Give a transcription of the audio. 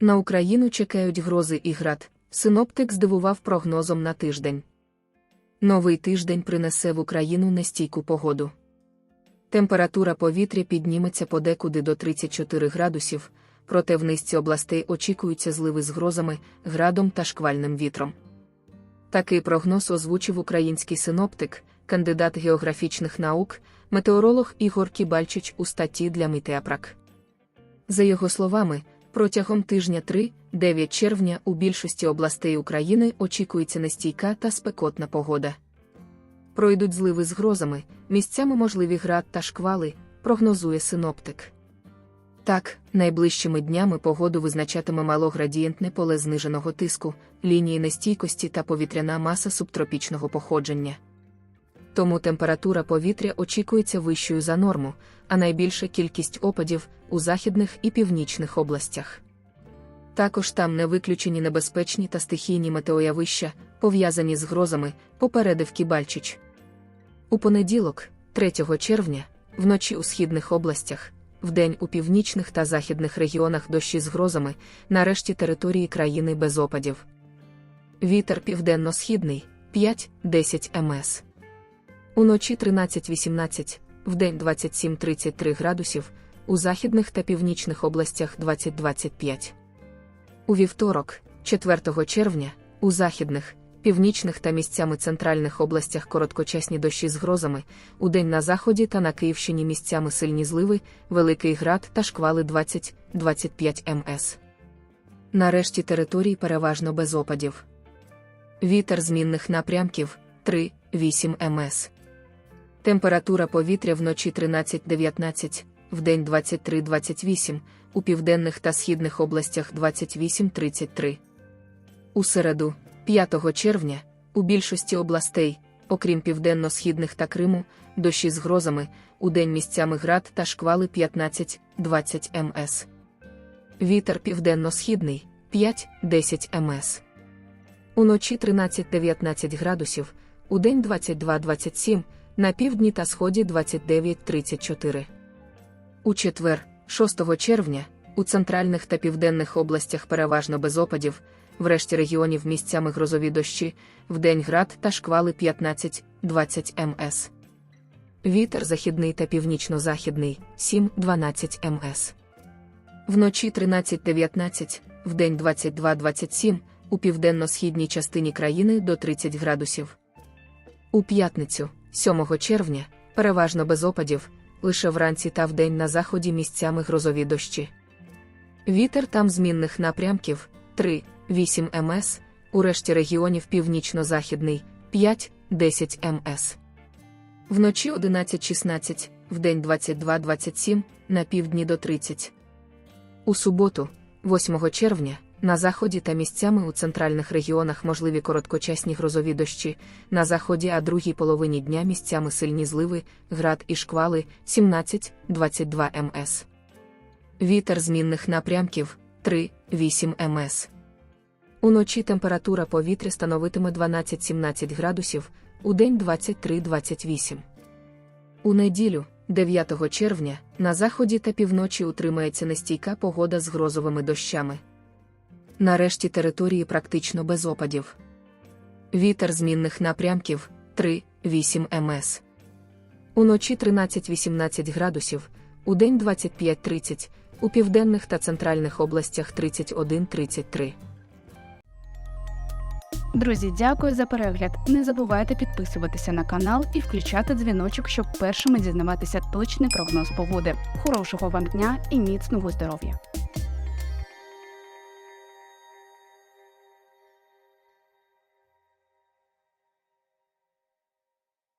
На Україну чекають грози і град. Синоптик здивував прогнозом на тиждень. Новий тиждень принесе в Україну нестійку погоду. Температура повітря підніметься подекуди до 34 градусів, проте в низці областей очікуються зливи з грозами, градом та шквальним вітром. Такий прогноз озвучив український синоптик, кандидат географічних наук, метеоролог Ігор Кібальчич у статті для Мітеапрак. За його словами, протягом тижня 3-9 червня у більшості областей України очікується нестійка та спекотна погода. Пройдуть зливи з грозами, місцями можливі град та шквали, прогнозує синоптик. Так, найближчими днями погоду визначатиме малоградієнтне поле зниженого тиску, лінії нестійкості та повітряна маса субтропічного походження. Тому температура повітря очікується вищою за норму, а найбільша кількість опадів у західних і північних областях. Також там не виключені небезпечні та стихійні метеоявища, пов'язані з грозами, попередив Кібальчич. У понеділок, 3 червня, вночі у східних областях, вдень у північних та західних регіонах дощі з грозами, нарешті території країни без опадів. Вітер південно-східний 5-10 МС. Уночі 13-18, вдень 27-33 градусів, у західних та північних областях 20-25. У вівторок, 4 червня, у західних, північних та місцями центральних областях короткочасні дощі з грозами, у день на заході та на Київщині місцями сильні зливи, великий град та шквали 20-25 МС. Нарешті території переважно без опадів. Вітер змінних напрямків 3-8 МС. Температура повітря вночі 13-19, вдень 23-28, у південних та східних областях 28-33. У середу, 5 червня, у більшості областей, окрім південно-східних та Криму, дощі з грозами, у день місцями град та шквали 15-20 МС. Вітер південно-східний 5-10 МС. Уночі 13-19 градусів, у день 22-27, на півдні та сході 29-34. У четвер, 6 червня, у центральних та південних областях переважно без опадів, в решті регіонів місцями грозові дощі, вдень град та шквали 15-20 МС. Вітер західний та північно-західний 7-12 МС. Вночі 13-19, вдень 22-27, у південно-східній частині країни до 30 градусів. У п'ятницю, 7 червня, переважно без опадів, лише вранці та вдень на заході місцями грозові дощі. Вітер там змінних напрямків 3-8 МС, у решті регіонів північно-західний 5-10 МС. Вночі 11-16, вдень 22-27, на півдні до 30. У суботу, 8 червня, на заході та місцями у центральних регіонах можливі короткочасні грозові дощі, на заході, а другій половині дня місцями сильні зливи, град і шквали 17-22 МС. Вітер змінних напрямків 3-8 МС. Уночі температура повітря становитиме 12-17 градусів, удень 23-28. У неділю, 9 червня, на заході та півночі утримається нестійка погода з грозовими дощами. Нарешті території практично без опадів. Вітер змінних напрямків 3-8 МС. Уночі 13-18 градусів, удень 25-30, у південних та центральних областях 31-33. Друзі, дякую за перегляд. Не забувайте підписуватися на канал і включати дзвіночок, щоб першими дізнаватися точний прогноз погоди. Хорошого вам дня і міцного здоров'я!